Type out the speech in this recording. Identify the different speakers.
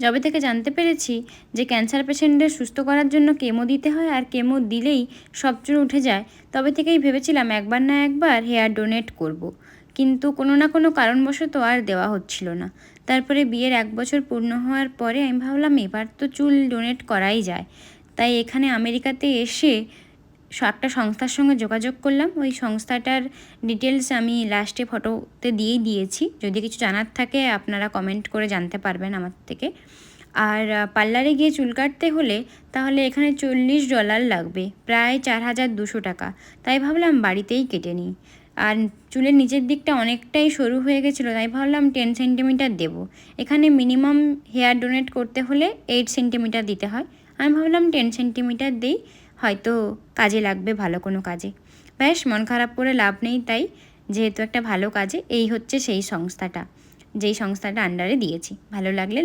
Speaker 1: যবে থেকে জানতে পেরেছি যে ক্যান্সার পেশেন্টদের সুস্থ করার জন্য কেমো দিতে হয় আর কেমো দিলেই সব চুল উঠে যায়, তবে থেকেই ভেবেছিলাম একবার না একবার হেয়ার ডোনেট করব। কিন্তু কোনো না কোনো কারণবশত আর দেওয়া হচ্ছিল না তারপরে বিয়ের এক বছর পূর্ণ হওয়ার পরে আমি ভাবলাম এবার তো চুল ডোনেট করাই যায় তাই এখানে আমেরিকাতে এসে একটা সংস্থার সঙ্গে যোগাযোগ করলাম। ওই সংস্থাটার ডিটেলস আমি লাস্টে ফটোতে দিয়েই দিয়েছি। যদি কিছু জানার থাকে, আপনারা কমেন্ট করে জানতে পারবেন আমার থেকে। আর পার্লারে গিয়ে চুল কাটতে হলে তাহলে এখানে চল্লিশ ডলার লাগবে, প্রায় চার হাজার দুশো টাকা। তাই ভাবলাম বাড়িতেই কেটে নিই। আর চুলের নিচের দিকটা অনেকটাই সরু হয়ে গেছিল, তাই ভাবলাম টেন সেন্টিমিটার দেবো। এখানে মিনিমাম হেয়ার ডোনেট করতে হলে এইট সেন্টিমিটার দিতে হয়। আমি ভাবলাম টেন সেন্টিমিটার দিই। হয়তো কাজে লাগবে ভালো কোনো কাজে। ব্যাস, মন খারাপ করে লাভ নেই তাই যেহেতু একটা ভালো কাজে, এই হচ্ছে সেই সংস্থাটা, যেই সংস্থাটা আন্ডারে দিয়েছি। ভালো লাগলে